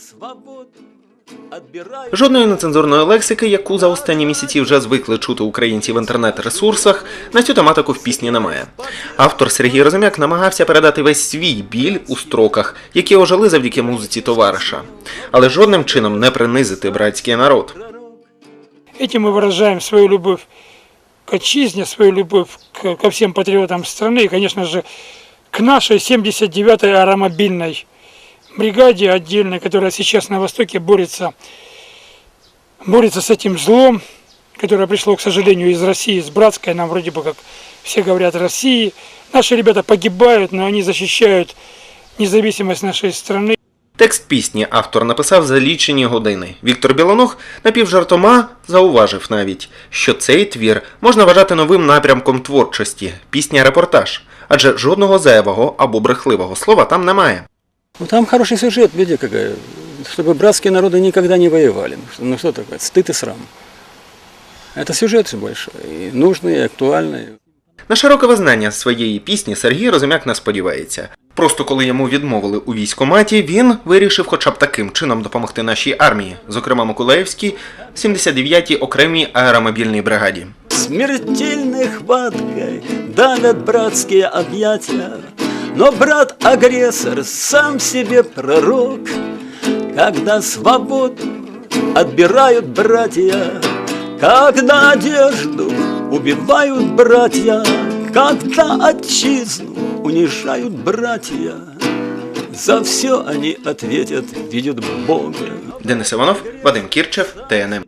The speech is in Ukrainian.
свободу отбирают Жодної нецензурної лексики, яку за останні місяці вже звикли чути українці в інтернет-ресурсах, на цю тематику в пісні немає. Автор Сергій Розумяк намагався передати весь свій біль у строках, які ожили завдяки музиці товариша, але жодним чином не принизити братський народ. Этим мы выражаем свою любовь к отчизне, свою любовь к- ко всем патриотам страны и, конечно же, к нашей 79-й аэромобильной бригаде отдельной, которая сейчас на Востоке борется, борется с этим злом, которое пришло, к сожалению, из России, из братской, нам вроде бы как все говорят России. Наши ребята погибают, но они защищают независимость нашей страны. Текст пісні автор написав за лічені години. Віктор Білоног напівжартома зауважив навіть, що цей твір можна вважати новим напрямком творчості пісня-репортаж, адже жодного зайвого або брехливого слова там немає. Ну, там хороший сюжет, видите, какая. Чтобы братские народы никогда не воевали. Ну, что- Ну что такое? Стыд и срам. Это сюжет же большой, и нужный, и актуальный. На широке визнання своєї пісні Сергій Розумяк не сподівається. Просто коли йому відмовили у військкоматі, він вирішив хоча б таким чином допомогти нашій армії, зокрема Миколаївській 79-й окремій аеромобільній бригаді. Смертельной хваткой давят братские объятия, Но брат-агрессор сам себе пророк, Когда свободу отбирают братья, Когда одежду убивают братья, Когда отчизну унижают братья, За все они ответят, видят Бога. Денис Іванов, Вадим Кірчев, ТНМ.